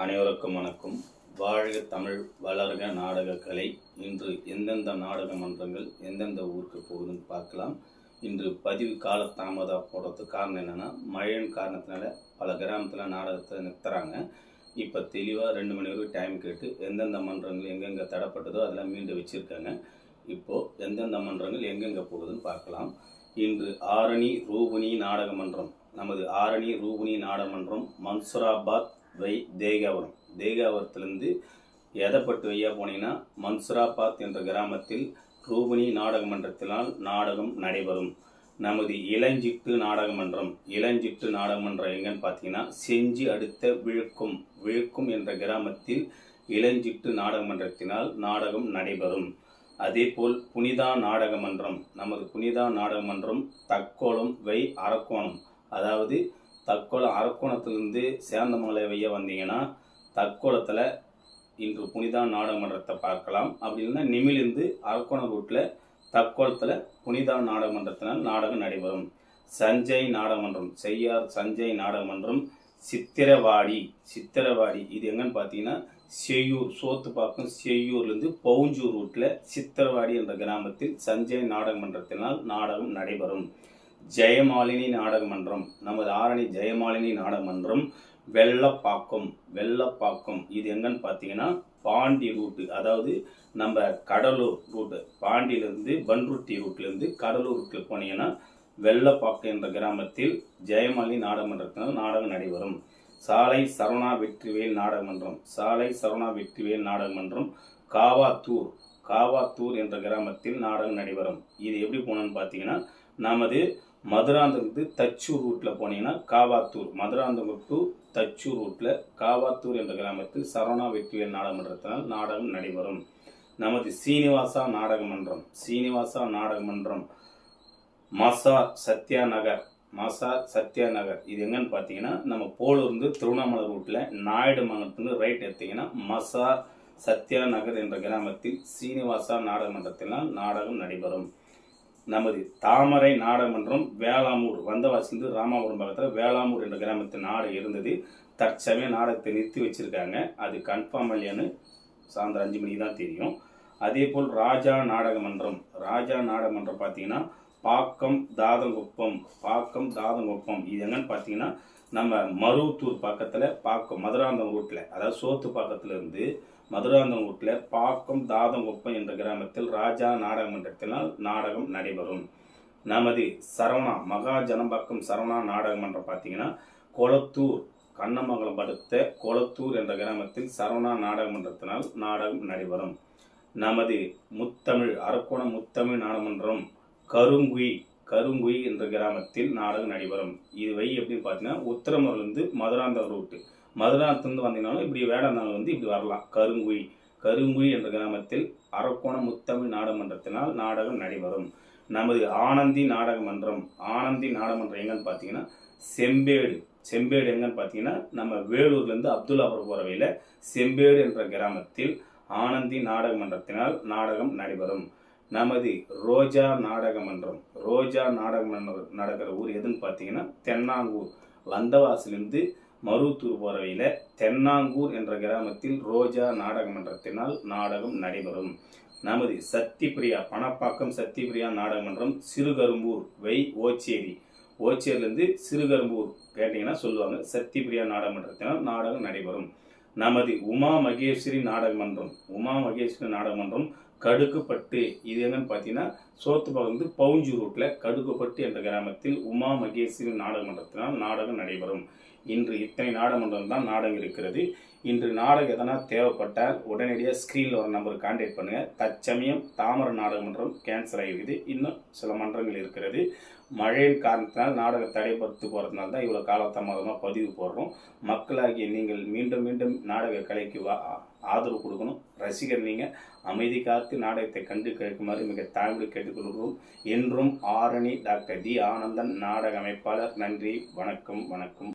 அனைவருக்கும் வணக்கம். வாழ்க தமிழ் வளர்க நாடக கலை. இன்று எந்தெந்த நாடக மன்றங்கள் எந்தெந்த ஊருக்கு போகுதுன்னு பார்க்கலாம். இன்று பதிவு கால தாமதம் போடுறதுக்கு காரணம் என்னென்னா மழையின் காரணத்தினால பல கிராமத்தில் நாடகத்தை நிறுத்துறாங்க. இப்போ தெளிவாக ரெண்டு மணி வரைக்கும் டைம் கேட்டு எந்தெந்த மன்றங்கள் எங்கெங்கே தடப்பட்டதோ அதெல்லாம் மீண்டும் வச்சுருக்காங்க. இப்போது எந்தெந்த மன்றங்கள் எங்கெங்கே போகுதுன்னு பார்க்கலாம். இன்று ஆரணி ரூபணி நாடக மன்றம். நமது ஆரணி ரூபணி நாடக மன்றம் மன்சுராபாத் வை தேகாவரம். தேகாவரத்துலேருந்து எதப்பட்டு வையா போனீங்கன்னா மன்சுராபாத் என்ற கிராமத்தில் ரூபினி நாடக மன்றத்தினால் நாடகம் நடைபெறும். நமது இளஞ்சிட்டு நாடக மன்றம் இளஞ்சிட்டு நாடக மன்றம் எங்கன்னு பார்த்தீங்கன்னா செஞ்சி அடுத்த விழுக்கும். விழுக்கும் என்ற கிராமத்தில் இளஞ்சிட்டு நாடக மன்றத்தினால் நாடகம் நடைபெறும். அதேபோல் புனிதா நாடக மன்றம் நமது புனிதா நாடக மன்றம் தக்கோலம் வை அரக்கோணம். அதாவது தக்கோலம் அரக்கோணத்திலிருந்து சேந்தமலை வைய வந்தீங்கன்னா தக்கோலத்தில் இன்று புனிதா நாடகமன்றத்தை பார்க்கலாம். அப்படி இல்லைன்னா நிமிலிருந்து அரக்கோணம் ரூட்டில் தக்கோலத்தில் புனிதா நாடகமன்றத்தினால் நாடகம் நடைபெறும். சஞ்சய் நாடகமன்றம் செய்யார் சஞ்சய் நாடகமன்றம் சித்திரவாடி சித்திரவாடி. இது எங்கன்னு பார்த்தீங்கன்னா செய்யூர் சோத்துப்பாக்கம் செய்யூர்லேருந்து பவுஞ்சூர் ரூட்டில் சித்திரவாடி என்ற கிராமத்தில் சஞ்சய் நாடகமன்றத்தினால் நாடகம் நடைபெறும். ஜெயமாலினி நாடகமன்றம். நமது ஆரணி ஜெயமாலினி நாடகமன்றம் வெள்ளப்பாக்கம் வெள்ளப்பாக்கம். இது எங்கன்னு பார்த்தீங்கன்னா பாண்டி ரூட்டு. அதாவது நம்ம கடலூர் ரூட்டு. பாண்டியிலேருந்து பன்ருட்டி ரூட்லேருந்து கடலூர் போனீங்கன்னா வெள்ளப்பாக்கம் என்ற கிராமத்தில் ஜெயமாலி நாடகமன்றத்தினால் நாடகம் நடைபெறும். சாலை சரவணா வெற்றிவேல் நாடகமன்றம். சாலை சரவணா வெற்றிவேல் நாடகமன்றம் காவாத்தூர். காவாத்தூர் என்ற கிராமத்தில் நாடகம் நடைபெறும். இது எப்படி போனோன்னு பார்த்தீங்கன்னா நமது மதுராந்தகத்து தச்சூர் ரூட்டில் போனீங்கன்னா காவாத்தூர். மதுராந்தகம் டு தச்சூர் ரூட்டில் காவாத்தூர் என்ற கிராமத்தில் சரவணா வெற்றிவேல் நாடகமன்றத்தினால் நாடகம் நடைபெறும். நமது சீனிவாசா நாடகமன்றம் சீனிவாசா நாடகமன்றம் மசார் சத்யா நகர் மசார் சத்யா நகர் இது எங்கன்னு பார்த்தீங்கன்னா நம்ம போலூர்ந்து திருவண்ணாமலை ரூட்டில் நாயுடு மங்கலத்துலேருந்து ரைட் எடுத்தீங்கன்னா மசார் சத்யா நகர் என்ற கிராமத்தில் சீனிவாசா நாடகமன்றத்தினால் நாடகம் நடைபெறும். நமது தாமரை நாடகமன்றம் வேளாமூர் வந்தவாசிலிருந்து ராமாபுரம் பக்கத்தில் வேளாமூர் என்ற கிராமத்தில் நாடு இருந்தது. தற்சமய நாடகத்தை நிறுத்தி வச்சுருக்காங்க. அது கன்ஃபார்ம் இல்லையான்னு சாயந்தரம் அஞ்சு மணிக்கு தான் தெரியும். அதே போல் ராஜா நாடகமன்றம். ராஜா நாடகமன்றம் பார்த்தீங்கன்னா பாக்கம் தாதங்குப்பம் பாக்கம் தாதங்குப்பம் இது என்னன்னு பார்த்தீங்கன்னா நம்ம மருவத்தூர் பக்கத்தில் பாக்கம் மதுராந்தகம் ரூட்டில் அதாவது சோத்து பக்கத்துல இருந்து மதுராந்தகம் ரூட்டில் பாக்கம் தாதங்குப்பம் என்ற கிராமத்தில் ராஜா நாடக மன்றத்தினால் நாடகம் நடைபெறும். நமது சரவணா மகா ஜனம்பாக்கம் சரவணா நாடக மன்றம் பார்த்தீங்கன்னா கொளத்தூர் கண்ணமங்கலம் படுத்த கொளத்தூர் என்ற கிராமத்தில் சரவணா நாடக மன்றத்தினால் நாடகம் நடைபெறும். நமது முத்தமிழ் அரக்கோணம் முத்தமிழ் நாடகமன்றம் கருங்குய் கருங்குய் என்ற கிராமத்தில் நாடகம் நடைபெறும். இது வை எப்படின்னு பார்த்தீங்கன்னா உத்தரமூர்லேருந்து மதுராந்தகம் ரூட்டு மதுராந்தத்துலேருந்து வந்தீங்கனாலும் இப்படி வேடந்தாள் வந்து இப்படி வரலாம். கருங்குய் கருங்குய் என்ற கிராமத்தில் அரக்கோணம் முத்தமிழ் நாடகமன்றத்தினால் நாடகம் நடைபெறும். நமது ஆனந்தி நாடகமன்றம் ஆனந்தி நாடகமன்றம் எங்கன்னு பார்த்தீங்கன்னா செம்பேடு. செம்பேடு எங்கன்னு பார்த்தீங்கன்னா நம்ம வேலூர்லேருந்து அப்துல்லாபுரம் போகிற வழியில் செம்பேடு என்ற கிராமத்தில் ஆனந்தி நாடக மன்றத்தினால் நாடகம் நடைபெறும். நமது ரோஜா நாடக மன்றம். ரோஜா நாடக மன்றம் நடக்கிற ஊர் எதுன்னு பார்த்தீங்கன்னா தென்னாங்கூர். வந்தவாசிலிருந்து மருவத்தூர் போகிற வழியில் தென்னாங்கூர் என்ற கிராமத்தில் ரோஜா நாடக மன்றத்தினால் நாடகம் நடைபெறும். நமது சத்திப்பிரியா பணப்பாக்கம் சத்திப்பிரியா நாடக மன்றம் சிறுகரும்பூர் வை ஓச்சேரி. ஓச்சேரியிலேருந்து சிறுகரும்பூர் கேட்டிங்கன்னா சொல்லுவாங்க. சத்திப்பிரியா நாடக மன்றத்தினால் நாடகம் நடைபெறும். நமது உமா மகேஸ்வரி நாடக மன்றம். உமா மகேஸ்வரி நாடக மன்றம் கடுக்குப்பட்டு இது என்னன்னு பார்த்தீங்கன்னா சோத்துப்பாக்கம் வந்து பவுஞ்சு ரூட்டில் கடுக்குப்பட்டு என்ற கிராமத்தில் உமா மகேஸ்வரி நாடகமன்றத்தினால் நாடகம் நடைபெறும். இன்று இத்தனை நாடகமன்றம் தான் நாடகம் இருக்கிறது. இன்று நாடகம் எதனா தேவைப்பட்டால் உடனடியாக ஸ்க்ரீனில் ஒரு நம்பருக்கு கான்டாக்ட் பண்ணுங்கள் தற்சமயம் தாமரை நாடகமன்றம் கேன்சல் ஆகிருக்குது இன்னும் சில மன்றங்கள் இருக்கிறது. மழையின் காரணத்தினால் நாடக தடைப்படுத்து போகிறதுனால தான் இவ்வளோ காலதாமதமாக பதிவு போடுறோம். மக்களாகிய நீங்கள் மீண்டும் மீண்டும் நாடக கலைக்கு வா ஆதரவு கொடுக்கணும். ரசிகர் நீங்கள் அமைதி காத்து நாடகத்தை கண்டு கேட்குமாறு மிக தாழ்ந்து கேட்டுக்கொள்கிறோம். என்றும் ஆரணி டாக்டர் தி ஆனந்தன் நாடக அமைப்பாளர். நன்றி வணக்கம் வணக்கம்.